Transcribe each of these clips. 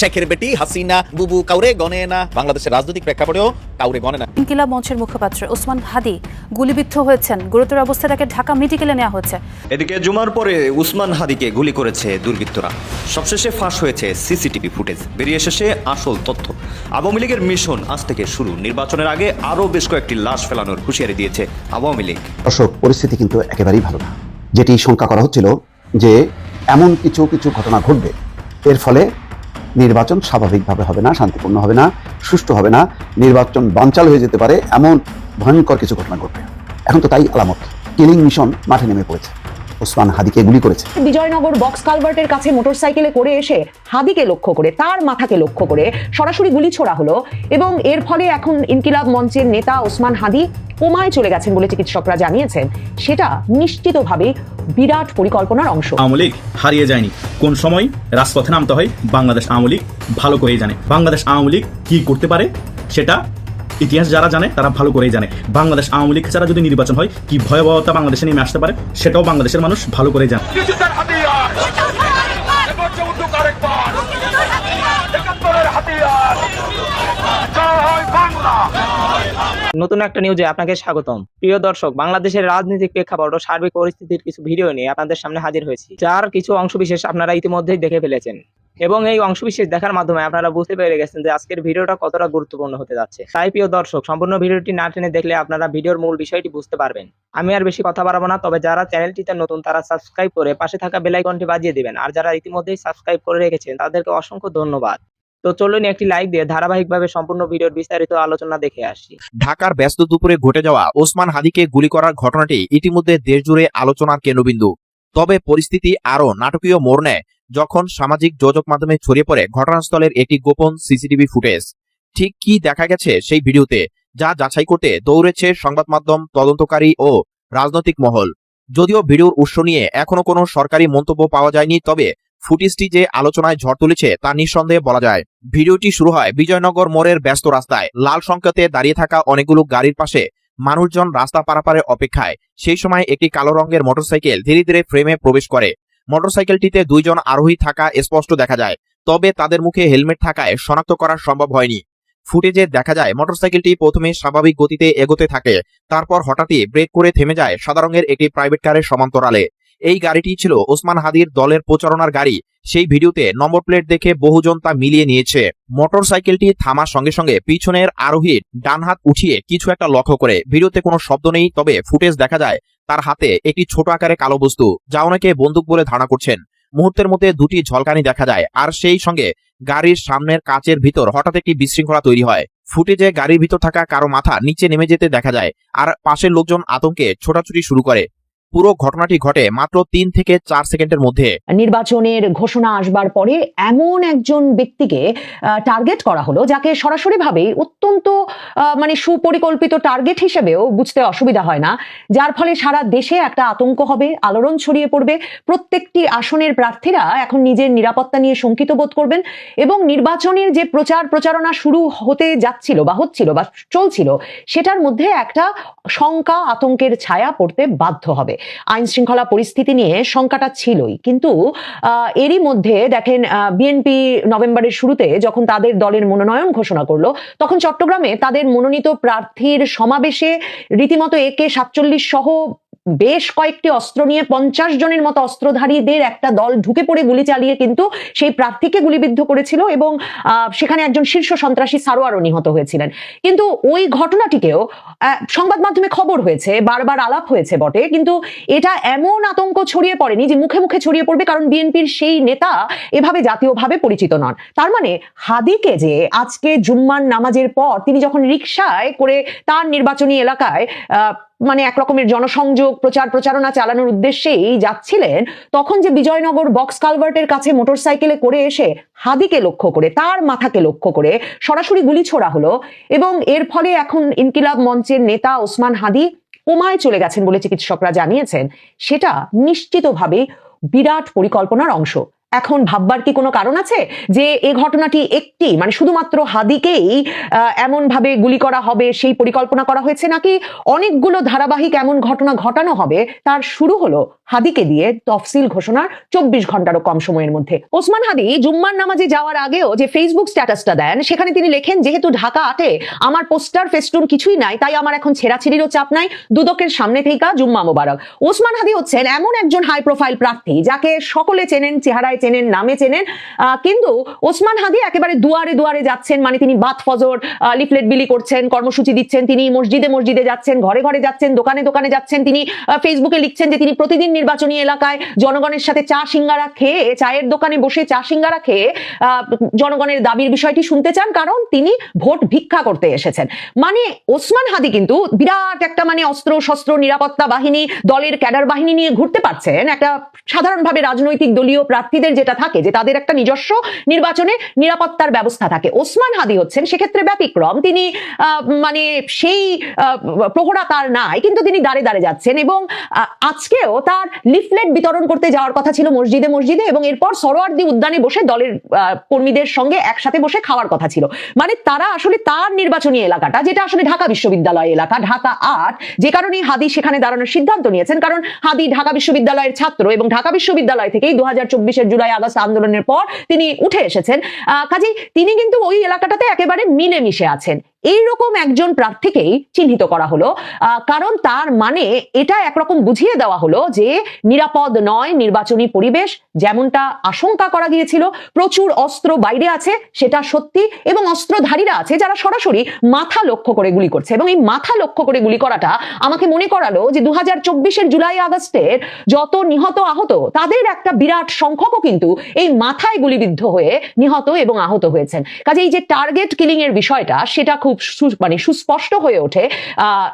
শেখের বেটি হাসিনা বুবু কাউরে গনে না। বাংলাদেশের রাজনৈতিক প্রেক্ষাপটেও কাউরে গনে না। ইনকিলাব মঞ্চের মুখপাত্র ওসমান হাদি গুলিবিদ্ধ হয়েছেন। গুরুতর অবস্থায় তাকে ঢাকা মেডিকেলে নেওয়া হয়েছে। এদিকে জুমার পরে উসমান হাদিকে গুলি করেছে দুর্বৃত্তরা। সবশেষে ফাঁস হয়েছে সিসিটিভি ফুটেজ। বেরিয়ে এসেছে আসল তথ্য। আওয়ামী লীগের মিশন আজ থেকে শুরু। নির্বাচনের আগে আরও বেশ কয়েকটি লাশ ফেলানোর হুঁশিয়ারি দিয়েছে আওয়ামী লীগ। দর্শক পরিস্থিতি কিন্তু একেবারেই ভালো না। যেটি শঙ্কা করা হচ্ছিল যে এমন কিছু কিছু ঘটনা ঘটবে। এর ফলে নির্বাচন স্বাভাবিকভাবে হবে না, শান্তিপূর্ণ হবে না, সুষ্ঠু হবে না, নির্বাচন বানচাল হয়ে যেতে পারে এমন ভয়ঙ্কর কিছু ঘটনা ঘটবে। এখন তো তাই আলামত। কিলিং মিশন মাঠে নেমে পড়েছে। ওসমান হাদিকে গুলি করেছে। বিজয়নগর বক্স কালভার্টের কাছে মোটরসাইকেলে করে এসে হাদিকে লক্ষ্য করে তার মাথাকে লক্ষ্য করে সরাসরি গুলি ছোড়া হলো এবং এর ফলে এখন ইনকিলাব মঞ্চের নেতা ওসমান হাদি কোমায় চলে গেছেন বলে চিকিৎসকরা জানিয়েছেন। সেটা নিশ্চিতভাবে বিরাট পরিকল্পনার অংশ। আওয়ামী লীগ হারিয়ে যায়নি। কোন সময় রাজপথে নামতে হয় বাংলাদেশ আওয়ামী লীগ ভালো করেই জানে। বাংলাদেশ আওয়ামী লীগ কি করতে পারে সেটা ইতিহাস যারা জানে তারা ভালো করেই জানে। বাংলাদেশ আওয়ামী লীগ ছাড়া যদি নির্বাচন হয় কি ভয়াবহতা বাংলাদেশে নেমে আসতে পারে? সেটাও বাংলাদেশের মানুষ ভালো করেই জানে। নতুন একটা নিউজে আপনাকে স্বাগতম। প্রিয় দর্শক বাংলাদেশের রাজনৈতিক প্রেক্ষাপট ও সার্বিক পরিস্থিতির কিছু ভিডিও নিয়ে আপনাদের সামনে হাজির হয়েছি। যার কিছু অংশবিশেষ আপনারা ইতিমধ্যেই দেখে ফেলেছেন। এবং এই অংশবিশেষ দেখার মাধ্যমে আপনারা বুঝতে পেরে গেছেন যে আজকের ভিডিওটা কতটা গুরুত্বপূর্ণ হতে যাচ্ছে। তাই প্রিয় দর্শক, সম্পূর্ণ ভিডিওটি না টেনে দেখলে আপনারা ভিডিওর মূল বিষয়টি বুঝতে পারবেন। আমি আর বেশি কথা বাড়াবো না, তবে যারা চ্যানেলটিতে নতুন তারা সাবস্ক্রাইব করে পাশে থাকা বেল আইকনটি বাজিয়ে দিবেন। আর যারা ইতিমধ্যেই সাবস্ক্রাইব করে রেখেছেন, তাদেরকে অসংখ্য ধন্যবাদ। তো চলুন একটি লাইক দিয়ে ধারাবাহিকভাবে সম্পূর্ণ ভিডিওর বিস্তারিত আলোচনা দেখে আসি। ঢাকার ব্যস্ত দুপুরে ঘটে যাওয়া ওসমান হাদিকে গুলি করার ঘটনাটি ইতিমধ্যে দেশজুড়ে আলোচনার কেন্দ্রবিন্দু। তবে পরিস্থিতি আরও নাটকীয় মোড় নেয় যখন সামাজিক যোগাযোগ মাধ্যমে ছড়িয়ে পড়ে, ঘটনাস্থলের একটি গোপন সিসিটিভি ফুটেজ। ঠিক কি দেখা গেছে সেই ভিডিওতে? যা যাচাই করতে দৌড়েছে সংবাদ মাধ্যম, তদন্তকারী ও রাজনৈতিক মহল। যদিও ভিডিওর উৎস নিয়ে এখনও কোনো সরকারি মন্তব্য পাওয়া যায়নি, তবে ফুটেজটি যে আলোচনায় ঝড় তুলেছে তা নিঃসন্দেহে বলা যায়। ভিডিওটি শুরু হয় বিজয়নগর মোড়ের ব্যস্ত রাস্তায়। লাল সংকেতে দাঁড়িয়ে থাকা অনেকগুলো গাড়ির পাশে মানুষজন রাস্তা পারাপারে অপেক্ষায়। সেই সময় একটি কালো রঙের মোটরসাইকেল ধীরে ধীরে ফ্রেমে প্রবেশ করে। মোটরসাইকেলটিতে দুইজন আরোহী থাকা স্পষ্ট দেখা যায়, তবে তাদের মুখে হেলমেট থাকায় শনাক্ত করা সম্ভব হয়নি। ফুটেজে দেখা যায়, মোটরসাইকেলটি প্রথমে স্বাভাবিক গতিতে এগোতে থাকে, তারপর হঠাৎই ব্রেক করে থেমে যায় সাদা রঙের একটি প্রাইভেট কারের সমান্তরালে। এই গাড়িটি ছিল ওসমান হাদির দলের প্রচারণার গাড়ি। সেই ভিডিওতে নম্বর প্লেট দেখে বহুজন তা মিলিয়ে নিয়েছে। মোটরসাইকেলটি থামার সঙ্গে সঙ্গে পিছনের আরোহী ডান হাত উঠিয়ে কিছু একটা লক্ষ্য করে। ভিডিওতে কোনো শব্দ নেই, তবে ফুটেজ দেখা যায় তার হাতে একটি ছোট আকারে কালো বস্তু, যা অনেকে বন্দুক বলে ধারণা করছেন। মুহূর্তের মধ্যে দুটি ঝলকানি দেখা যায়, আর সেই সঙ্গে গাড়ির সামনের কাচের ভিতর হঠাৎ একটি বিশৃঙ্খলা তৈরি হয়। ফুটেজে গাড়ির ভিতর থাকা কারও মাথা নিচে নেমে যেতে দেখা যায়, আর পাশের লোকজন আতঙ্কে ছোটাছুটি শুরু করে। পুরো ঘটনাটি ঘটে মাত্র তিন থেকে চার সেকেন্ডের মধ্যে। নির্বাচনের ঘোষণা আসবার পরে এমন একজন ব্যক্তিকে টার্গেট করা হলো, যাকে সরাসরি ভাবেই অত্যন্ত মানে সুপরিকল্পিত টার্গেট হিসেবেও বুঝতে অসুবিধা হয় না, যার ফলে সারা দেশে একটা আতঙ্ক হবে, আলোড়ন ছড়িয়ে পড়বে। প্রত্যেকটি আসনের প্রার্থীরা এখন নিজের নিরাপত্তা নিয়ে শঙ্কিত বোধ করবেন এবং নির্বাচনের যে প্রচার প্রচারণা শুরু হতে যাচ্ছিল বা হচ্ছিল বা চলছিল, সেটার মধ্যে একটা শঙ্কা, আতঙ্কের ছায়া পড়তে বাধ্য হবে। আইন শৃঙ্খলা পরিস্থিতি নিয়ে শঙ্কাটা ছিলই। কিন্তু এরই মধ্যে দেখেন বিএনপি নভেম্বরের শুরুতে যখন তাদের দলের মনোনয়ন ঘোষণা করল, তখন চট্টগ্রামে তাদের মনোনীত প্রার্থীর সমাবেশে রীতিমতো একে সাতচল্লিশ সহ বেশ কয়েকটি অস্ত্র নিয়ে পঞ্চাশ জনের মতো অস্ত্রধারীদের একটা দল ঢুকে পড়ে গুলি চালিয়ে কিন্তু সেই প্রার্থীকে গুলিবিদ্ধ করেছিল এবং সেখানে একজন শীর্ষ সন্ত্রাসী সারোয়ারও নিহত হয়েছিলেন। কিন্তু ওই ঘটনাটিকেও সংবাদ মাধ্যমে খবর হয়েছে, বারবার আলাপ হয়েছে বটে, কিন্তু এটা এমন আতঙ্ক ছড়িয়ে পড়েনি যে মুখে মুখে ছড়িয়ে পড়বে, কারণ বিএনপির সেই নেতা এভাবে জাতীয়ভাবে পরিচিত নন। তার মানে হাদিকে যে আজকে জুম্মার নামাজের পর তিনি যখন রিক্সায় করে তার নির্বাচনী এলাকায় মানে এক রকমের জনসংযোগ, প্রচার প্রচারণা চালানোর উদ্দেশ্যেই যাচ্ছিলেন, তখন যে বিজয়নগর বক্স কালভার্টের কাছে মোটরসাইকেলে করে এসে হাদিকে লক্ষ্য করে, তার মাথাকে লক্ষ্য করে সরাসরি গুলি ছোড়া হলো এবং এর ফলে এখন ইনকিলাব মঞ্চের নেতা ওসমান হাদি কোমায় চলে গেছেন বলে চিকিৎসকরা জানিয়েছেন। সেটা নিশ্চিতভাবেই বিরাট পরিকল্পনার অংশ। এখন ভাববার কি কোনো কারণ আছে? যে এ ঘটনাটি একটি মানে শুধুমাত্র হাদিকেই এমন ভাবে গুলি করা হবে, সেই পরিকল্পনা করা হয়েছে নাকি অনেকগুলো ধারাবাহিক এমন ঘটনা ঘটানো হবে, তার শুরু হলো হাদিকে দিয়ে তফসিল ঘোষণার চব্বিশ ঘন্টারও কম সময়ের মধ্যে। ওসমান হাদি জুম্মার নামাজে যাওয়ার আগেও যে ফেসবুক স্ট্যাটাসটা দেন, সেখানে তিনি লেখেন, যেহেতু ঢাকা আটে, আমার পোস্টার, ফেস্টুন কিছুই নাই, তাই আমার এখন ছেঁড়াছিড়িরও চাপ নাই, দুদকের সামনে থেকে জুম্মা মোবারক। ওসমান হাদি হচ্ছেন এমন একজন হাই প্রোফাইল প্রার্থী, যাকে সকলে চেনেন, চেহারায় চেনেন, নামে চেনেন কিন্তু ওসমান হাদি একেবারে দুয়ারে দুয়ারে যাচ্ছেন মানে তিনি বাত ফজর লিফলেট বিলি করছেন, কর্মসূচি দিচ্ছেন, তিনি মসজিদে মসজিদে যাচ্ছেন, ঘরে ঘরে যাচ্ছেন, দোকানে দোকানে যাচ্ছেন, তিনি ফেসবুকে লিখছেন যে তিনি প্রতিদিন নির্বাচনী এলাকায় জনগণের সাথে চা সিঙ্গারা খেয়ে, চায়ের দোকানে বসে চা সিঙ্গারা খেয়ে জনগণের দাবির বিষয়টি শুনতে চান কারণ তিনি ভোট ভিক্ষা করতে এসেছেন। মানে ওসমান হাদি কিন্তু বিরাট একটা মানে অস্ত্র শস্ত্র নিরাপত্তা বাহিনী, দলের ক্যাডার বাহিনী নিয়ে ঘুরতে পারছেন। একটা সাধারণভাবে রাজনৈতিক দলীয় প্রার্থীদের যেটা থাকে যে তাদের একটা নিজস্ব নির্বাচনে নিরাপত্তার ব্যবস্থা থাকে। ওসমান হাদি হচ্ছেন সেক্ষেত্রে ব্যতিক্রম। তিনি মানে সেই প্রহরা তার নাই, কিন্তু তিনি দাঁড়ে দাঁড়ে যাচ্ছেন এবং আজকেও তার লিফলেট বিতরণ করতে যাওয়ার কথা ছিল মসজিদে মসজিদে এবং এরপর সরোয়ার্দি উদ্যানে বসে দলের কর্মীদের সঙ্গে একসাথে বসে খাওয়ার কথা ছিল। মানে তারা আসলে তার নির্বাচনী এলাকাটা, যেটা আসলে ঢাকা বিশ্ববিদ্যালয় এলাকা, ঢাকা আট, যে কারণে হাদি সেখানে দাঁড়ানোর সিদ্ধান্ত নিয়েছেন। কারণ হাদি ঢাকা বিশ্ববিদ্যালয়ের ছাত্র এবং ঢাকা বিশ্ববিদ্যালয় থেকেই দু হাজার জুলাই আগস্ট আন্দোলনের পর তিনি উঠে এসেছেন। কাজেই তিনি কিন্তু ওই এলাকাটাতে একেবারে মিলেমিশে আছেন। এইরকম একজন প্রার্থীকেই চিহ্নিত করা হলো। কারণ তার মানে এটা একরকম বুঝিয়ে দেওয়া হলো যে নিরাপদ নয় নির্বাচনী পরিবেশ, যেমনটা আশঙ্কা করা গিয়েছিল। প্রচুর অস্ত্র বাইরে আছে, সেটা সত্যি এবং অস্ত্রধারীরা আছে যারা সরাসরি মাথা লক্ষ্য করে গুলি করছে। এবং এই মাথা লক্ষ্য করে গুলি করাটা আমাকে মনে করালো যে দু হাজার জুলাই আগস্টের যত নিহত আহত, তাদের একটা বিরাট সংখ্যকও কিন্তু এই মাথায় গুলিবিদ্ধ হয়ে নিহত এবং আহত হয়েছেন। কাজে এই যে টার্গেট কিলিং এর বিষয়টা, সেটা খুব সু- মানে সুস্পষ্ট হয়ে ওঠে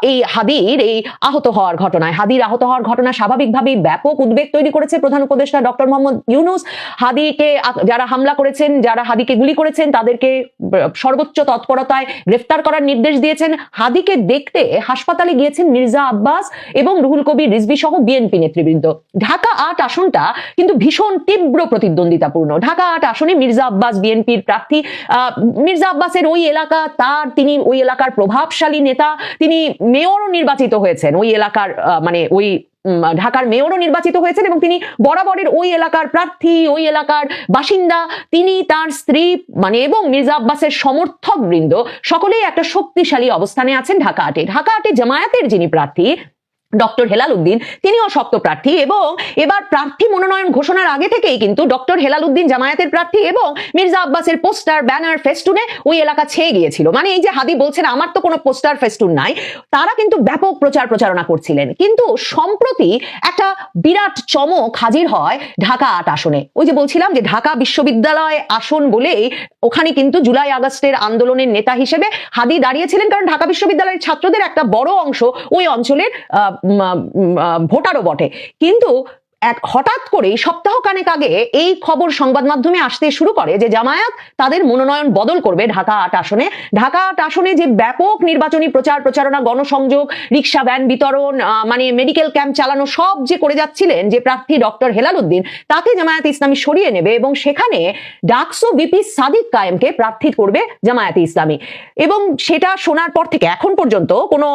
এই হাদির, এই আহত হওয়ার ঘটনায়। হাদির আহত হওয়ার ঘটনা স্বাভাবিকভাবেই ব্যাপক উদ্বেগ তৈরি করেছে প্রধান উপদেষ্টা ডক্টর মোহাম্মদ ইউনুস। হাদিকে যারা হামলা করেছেন, যারা হাদিকে গুলি করেছেন, তাদেরকে সর্বোচ্চ তৎপরতায় গ্রেফতার করার নির্দেশ দিয়েছেন। হাদিকে দেখতে হাসপাতালে গিয়েছেন মির্জা আব্বাস এবং রুহুল কবির রিজভি সহ বিএনপি নেতৃবৃন্দ। ঢাকা আট আসনটা কিন্তু ভীষণ তীব্র প্রতিদ্বন্দ্বিতাপূর্ণ। ঢাকা আট আসনে মির্জা আব্বাস বিএনপির প্রার্থী মির্জা আব্বাসের ওই এলাকা, তার তিনি ওই এলাকার প্রভাবশালী নেতা, তিনি মেয়রও নির্বাচিত হয়েছেন। ওই এলাকার মানে ওই ঢাকার মেয়রও নির্বাচিত হয়েছেন এবং তিনি বরাবরের ওই এলাকার প্রার্থী, ওই এলাকার বাসিন্দা। তিনি তার স্ত্রী মানে এবং মির্জা আব্বাসের সমর্থক বৃন্দ সকলেই একটা শক্তিশালী অবস্থানে আছেন ঢাকা আটে। ঢাকা আটে জামায়াতের যিনি প্রার্থী ডক্টর হেলাল উদ্দিন তিনিও শক্ত প্রার্থী এবং এবার প্রার্থী মনোনয়ন ঘোষণার আগে থেকেই কিন্তু ডক্টর হেলাল উদ্দিন জামায়াতের প্রার্থী এবং মির্জা আব্বাসের পোস্টার, ব্যানার, ফেস্টুনে ওই এলাকা ছেয়ে গিয়েছিল। মানে এই যে হাদি বলছেন, আমার তো কোনো পোস্টার, ফেস্টুন নাই। তারা কিন্তু ব্যাপক প্রচার প্রচারণা করছিলেন। কিন্তু সম্প্রতি একটা বিরাট চমক হাজির হয় ঢাকা আট আসনে। ওই যে বলছিলাম যে ঢাকা বিশ্ববিদ্যালয় আসন বলেই ওখানে কিন্তু জুলাই আগস্টের আন্দোলনের নেতা হিসেবে হাদি দাঁড়িয়েছিলেন। কারণ ঢাকা বিশ্ববিদ্যালয়ের ছাত্রদের একটা বড় অংশ ওই অঞ্চলের ভোটারও বটে। কিন্তু এক হঠাৎ করেই সপ্তাহ কানেক আগে এই খবর সংবাদ মাধ্যমে আসতে শুরু করে যে জামায়াত তাদের মনোনয়ন বদল করবে ঢাকা আট আসনে। ঢাকা আট আসনে যে ব্যাপক নির্বাচনী প্রচার, প্রচারণা, গণসংযোগ, রিক্সা ভ্যান বিতরণ মানে মেডিকেল ক্যাম্প চালানো সব যে করে যাচ্ছিলেন যে প্রার্থী ডক্টর হেলাল উদ্দিন তাকে জামায়াত ইসলামী সরিয়ে নেবে এবং সেখানে ডাকসো বিপি সাদিক কায়েমকে প্রার্থী করবে জামায়াতে ইসলামী। এবং সেটা শোনার পর থেকে এখন পর্যন্ত কোনো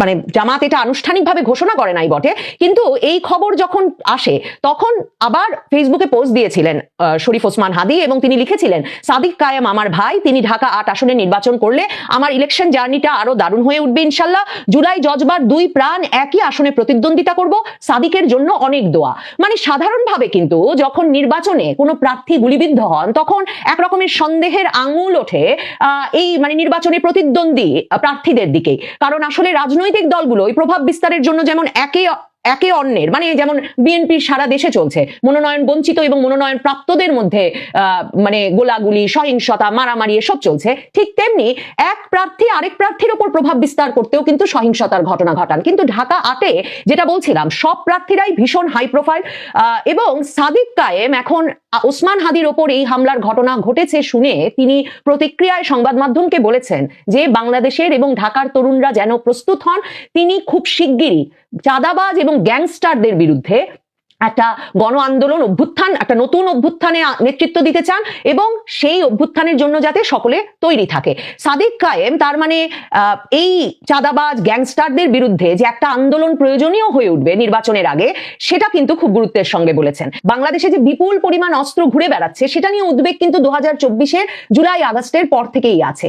মানে জামাত এটা আনুষ্ঠানিকভাবে ঘোষণা করে নাই বটে। কিন্তু এই খবর যখন আসে, তখন আবার ফেসবুকে পোস্ট দিয়েছিলেন শরীফ ওসমান হাদি এবং তিনি লিখেছিলেন, সাদিক কায়েম আমার ভাই, তিনি ঢাকা আট আসনে নির্বাচন করলে আমার ইলেকশন জার্নিটা আরও দারুণ হয়ে উঠবে ইনশাল্লাহ। জুলাই জজবার দুই প্রাণ একই আসনে প্রতিদ্বন্দ্বিতা করব, সাদিকের জন্য অনেক দোয়া। মানে সাধারণভাবে কিন্তু যখন নির্বাচনে কোনো প্রার্থী গুলিবিদ্ধ হন, তখন এক রকমের সন্দেহের আঙুল ওঠে এই মানে নির্বাচনে প্রতিদ্বন্দ্বী প্রার্থীদের দিকে। কারণ আসলে রাজনৈতিক দলগুলো এই প্রভাব বিস্তারের জন্য যেমন একে একে অন্যের মানে যেমন বিএনপির সারা দেশে চলছে, মনোনয়ন বঞ্চিত এবং মনোনয়ন প্রাপ্তদের মধ্যে মানে গোলাগুলি, সহিংসতা, মারামারি এসব চলছে, ঠিক তেমনি এক প্রার্থী আরেক প্রার্থীর উপর প্রভাব বিস্তার করতেও কিন্তু সহিংসতার ঘটনা ঘটান। কিন্তু ঢাকা আটে যেটা বলছিলাম, সব প্রার্থীরাই ভীষণ হাই প্রোফাইল এবং সাদিক কায়েম এখন ওসমান হাদির ওপর এই হামলার ঘটনা ঘটেছে শুনে তিনি প্রতিক্রিয়ায় সংবাদ মাধ্যমকে বলেছেন যে বাংলাদেশের এবং ঢাকার তরুণরা যেন প্রস্তুত হন, তিনি খুব শিগগিরই চাঁদাবাজ এবং গ্যাংস্টারদের বিরুদ্ধে একটা গণ আন্দোলন অভ্যুত্থান, একটা নতুন অভ্যুত্থানে নেতৃত্ব দিতে চান এবং সেই অভ্যুত্থানের জন্য যাতে সকলে তৈরি থাকে। সাদিক কায়েম তার মানে এই চাঁদাবাজ গ্যাংস্টারদের বিরুদ্ধে যে একটা আন্দোলন প্রয়োজনীয় হয়ে উঠবে নির্বাচনের আগে, সেটা কিন্তু খুব গুরুত্বের সঙ্গে বলেছেন। বাংলাদেশে যে বিপুল পরিমাণ অস্ত্র ঘুরে বেড়াচ্ছে, সেটা নিয়ে উদ্বেগ কিন্তু দু হাজার জুলাই আগস্টের পর থেকেই আছে।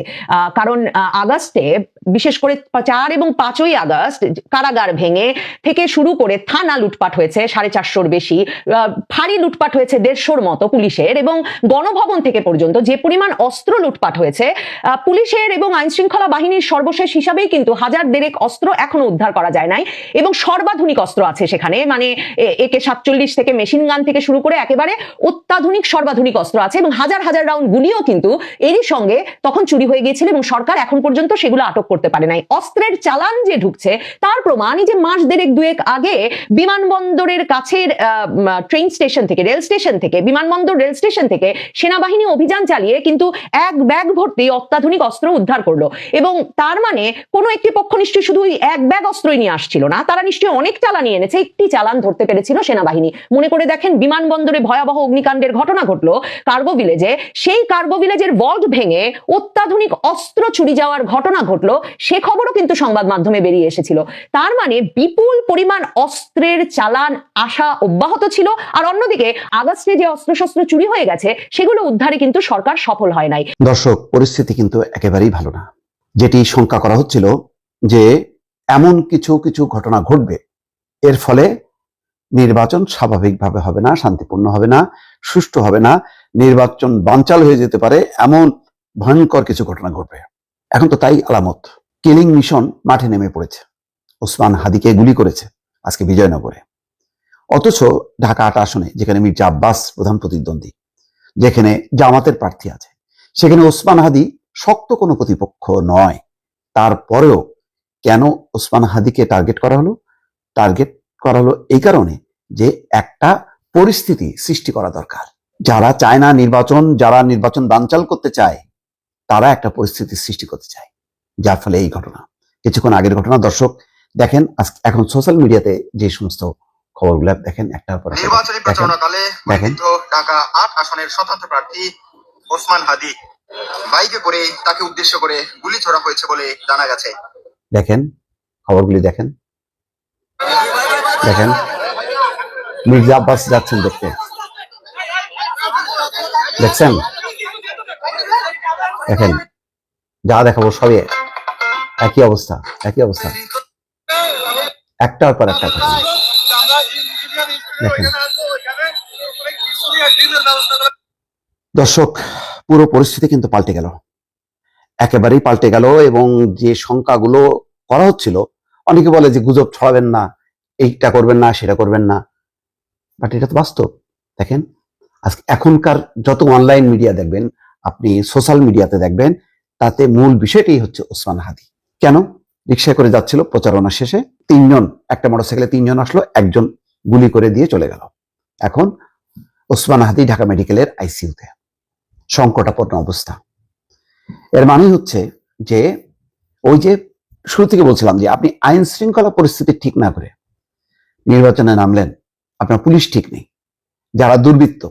কারণ আগস্টে বিশেষ করে চার এবং পাঁচই আগস্ট কারাগার ভেঙে থেকে শুরু করে থানা লুটপাট হয়েছে সাড়ে চারশোর বেশি। ফাঁড়ি লুটপাট হয়েছে দেড়শোর মতো পুলিশের এবং গণভবন থেকে পর্যন্ত যে পরিমাণ অস্ত্র লুটপাট হয়েছে পুলিশের এবং আইন শৃঙ্খলা বাহিনীর সর্বশেষ হিসাবেই কিন্তু হাজার দেড়েক অস্ত্র এখনও উদ্ধার করা যায় নাই এবং সর্বাধুনিক অস্ত্র আছে সেখানে। মানে একে সাতচল্লিশ থেকে মেশিন গান থেকে শুরু করে একেবারে অত্যাধুনিক সর্বাধুনিক অস্ত্র আছে এবং হাজার হাজার রাউন্ড গুলিও কিন্তু এরই সঙ্গে তখন চুরি হয়ে গিয়েছিল এবং সরকার এখন পর্যন্ত সেগুলো আটক করতে পারে নাই। অস্ত্রের চালান যে ঢুকছে, তার প্রমাণ এই যে মাস দেড়েক দুয়েক আগে বিমানবন্দরের কাছের ট্রেন স্টেশন থেকে রেল স্টেশন থেকে, বিমানবন্দর রেল স্টেশন থেকে সেনাবাহিনী অভিযান চালিয়ে কিন্তু এক ব্যাগ ভর্তি অত্যাধুনিক অস্ত্র উদ্ধার করল। এবং তার মানে কোনো একটি পক্ষ নিশ্চয়ই শুধু এক ব্যাগ অস্ত্রই নিয়ে আসছিল না, তারা নিশ্চয়ই অনেক চালানি এনেছে, একটি চালান ধরতে পেরেছিল সেনাবাহিনী। মনে করে দেখেন, বিমানবন্দরে ভয়াবহ অগ্নিকাণ্ডের ঘটনা ঘটলো কার্গো ভিলেজে। সেই কার্গো ভিলেজের ভল্ট ভেঙে অত্যাধুনিক অস্ত্র ছুরি যাওয়ার ঘটনা ঘটলো সে খবরও কিন্তু সংবাদ মাধ্যমে বেরিয়ে এসেছিল। তার মানে বিপুল পরিমাণ অস্ত্রের চালান আসা অব্যাহত ছিল, আর অন্যদিকে আগস্টে যে অস্ত্রশস্ত্র চুরি হয়ে গেছে, সেগুলো উদ্ধারে কিন্তু সরকার সফল হয় নাই। দর্শক, পরিস্থিতি কিন্তু একেবারেই ভালো না। যেটি শঙ্কা করা হচ্ছিল যে এমন কিছু কিছু ঘটনা ঘটবে। এর ফলে নির্বাচন স্বাভাবিকভাবে হবে না, শান্তিপূর্ণ হবে না, সুষ্ঠু হবে না, নির্বাচন বানচাল হয়ে যেতে পারে, এমন ভয়ঙ্কর কিছু ঘটনা ঘটবে। এখন তো তাই আলামত। কিলিং মিশন মাঠে নেমে পড়েছে। ওসমান হাদিকে গুলি করেছে আজকে বিজয়নগরে। অথচ ঢাকা আট আসনে যেখানে মির্জা আব্বাস প্রধান প্রতিদ্বন্দ্বী, যেখানে জামাতের প্রার্থী আছে, সেখানে ওসমান হাদি শক্ত কোনো প্রতিপক্ষ নয়। তারপরেও কেন ওসমান হাদিকে টার্গেট করা হলো? টার্গেট করা হলো এই কারণে যে একটা পরিস্থিতি সৃষ্টি করা দরকার। যারা চায় না নির্বাচন, যারা নির্বাচন বানচাল করতে চায় তারা একটা পরিস্থিতি সৃষ্টি করতে চায় যার ফলে এই ঘটনা। কিছুক্ষণ আগের ঘটনা দর্শক দেখেন এখন সোশ্যাল মিডিয়াতে যে সমস্ত খবরগুলো দেখেন একটার পর একটা নির্বাচনী প্রচারণাকালে দেখেন। ঢাকা আট আসনের স্বতন্ত্র প্রার্থী ওসমান হাদি বাইকে করে তাকে উদ্দেশ্য করে গুলি ছোড়া হয়েছে বলে জানা গেছে। দেখেন খবরগুলি দেখেন। দেখেন মির্জা আব্বাস যাচ্ছেন দেখতে। দেখছেন? দেখেন যা দেখাবো সবই একই অবস্থা একই অবস্থা। একটার পর একটা ঘটনা। দেখেন। দর্শক পুরো পরিস্থিতি কিন্তু পাল্টে গেল। একেবারেই পাল্টে গেল এবং যে সংখ্যাগুলো করা হচ্ছিল অনেকে বলে যে গুজব ছড়াবেন না এইটা করবেন না সেটা করবেন না। বাট এটা তো বাস্তব। দেখেন আজকে এখনকার যত অনলাইন মিডিয়া দেখবেন আপনি সোশ্যাল মিডিয়াতে দেখবেন, তাতে মূল বিষয়টাই হচ্ছে ওসমান হাদি। কেন? রিক্সায় করে যাচ্ছিল, প্রচারণা শেষে তিনজন, একটা মোটরসাইকেলে তিনজন আসলো, একজন গুলি করে দিয়ে চলে গেল। এখন ওসমান হাদি ঢাকা মেডিকেলের আইসিইউতে সংকটাপন্ন অবস্থা। এর মানে হচ্ছে যে, ওই যে শুরু থেকে বলছিলাম যে, আপনি আইন শৃঙ্খলা পরিস্থিতি ঠিক না করে নির্বাচনে নামলেন, আপনার পুলিশ ঠিক নেই। যারা দুর্বৃত্ত,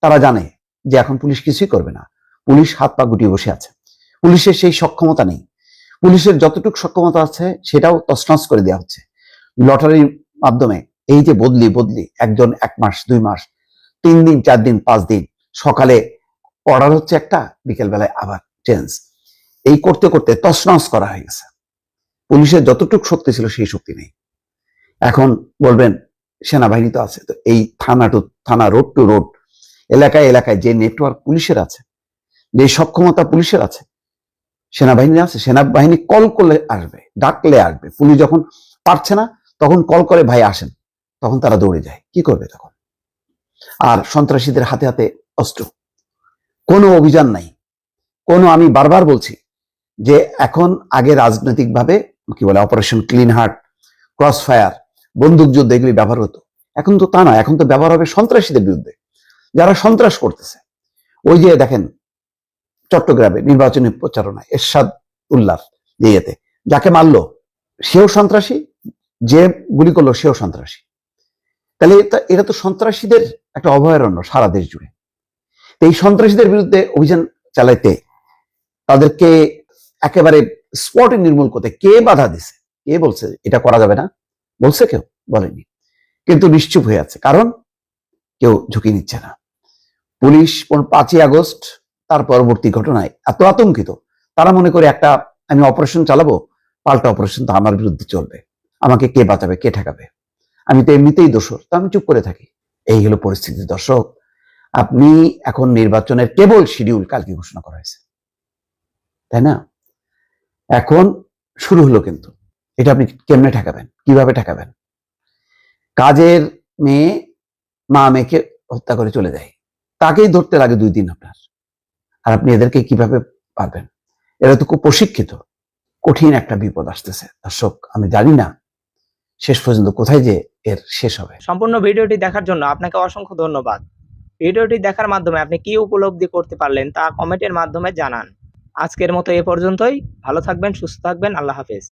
তারা জানে যে এখন পুলিশ কিছুই করবে না। পুলিশ হাত পা গুটিয়ে বসে আছে। পুলিশের সেই সক্ষমতা নেই। পুলিশের যতটুকু সক্ষমতা আছে, সেটাও তছনছ করে দেওয়া হচ্ছে। লটারির মাধ্যমে এই যে বদলি বদলি, একজন এক মাস, দুই মাস, তিন দিন, চার দিন, পাঁচ দিন, সকালে অর্ডার হচ্ছে একটা, বিকেল বেলায় আবার চেঞ্জ এই করতে করতে তছনছ করা হয়ে গেছে। পুলিশের যতটুকু শক্তি ছিল, সেই শক্তি নেই। এখন বলবেন, সেনাবাহিনী তো আছে, তো এই থানা টু থানা রোড টু রোড এলাকায় এলাকায় যে নেটওয়ার্ক পুলিশের আছে যে সক্ষমতা পুলিশের আছে সেনাবাহিনী আছে, সেনাবাহিনী কল করলে আসবে, ডাকলে আসবে। পুলিশ যখন পারছে না, তখন কল করে ভাই আসেন, তখন তারা দৌড়ে যায়। কি করবে তখন? আর সন্ত্রাসীদের হাতে হাতে অস্ত্র। কোনো অভিযান নাই। কোনো আমি বারবার বলছি যে এখন আগে রাজনৈতিকভাবে কি বলে operation clean heart cross fire বন্দুক যুদ্ধ এগুলি ব্যবহার হতো। এখন তো তা না এখন তো ব্যবহার হবে সন্ত্রাসীদের বিরুদ্ধে। যারা সন্ত্রাস করতেছে, ওই যে দেখেন চট্টগ্রামে নির্বাচনী প্রচারণা এরশাদ উল্লাহ ইয়েতে, যাকে মারলো, সেও সন্ত্রাসী, যে গুলি করল, সেও সন্ত্রাসী। তাহলে এটা- তো সন্ত্রাসীদের একটা অভয়ারণ্য সারা দেশ জুড়ে। এই সন্ত্রাসীদের বিরুদ্ধে অভিযান চালাইতে তাদেরকে একেবারে স্পটে নির্মূল করতে কে বাধা দিছে? কে বলছে এটা করা যাবে না? বলছে কেউ? বলেনি। কিন্তু নিশ্চুপ হয়ে আছে। কারণ কেউ ঝুঁকি নিচ্ছে না। পুলিশ পাঁচই আগস্ট তার পরবর্তী ঘটনায় এত আতঙ্কিত। তারা মনে করে একটা, আমি অপারেশন চালাবো, পাল্টা অপারেশন তো আমার বিরুদ্ধে চলবে। আমাকে কে বাঁচাবে, কে ঠেকাবে? আমি তো এমনিতেই দোষর, তো আমি চুপ করে থাকি। এই হলো পরিস্থিতি। দর্শক, আপনি এখন নির্বাচনের কেবল শিডিউল কালকে ঘোষণা করা হয়েছে। তাই না? এখন শুরু হলো কিন্তু। এটা আপনি কেমনে ঠেকাবেন? কীভাবে ঠেকাবেন? কাজের মেয়ে মা মেয়েকে হত্যা করে চলে যায়। তাকেই ধরতে লাগে দুই দিন আপনার। আর আপনি এদেরকে কীভাবে পারবেন? এরা তো খুব প্রশিক্ষিত। কঠিন একটা বিপদ আসতেছে। দর্শক, আমি জানি না শেষ পর্যন্ত কোথায় যে এর শেষ হবে। সম্পূর্ণ ভিডিওটি দেখার জন্য আপনাকে অসংখ্য ধন্যবাদ। ভিডিওটি দেখার মাধ্যমে আপনি কি উপলব্ধি করতে পারলেন তা কমেন্টের মাধ্যমে জানান। আজকের মতো এ পর্যন্তই। ভালো থাকবেন, সুস্থ থাকবেন। আল্লাহ হাফেজ।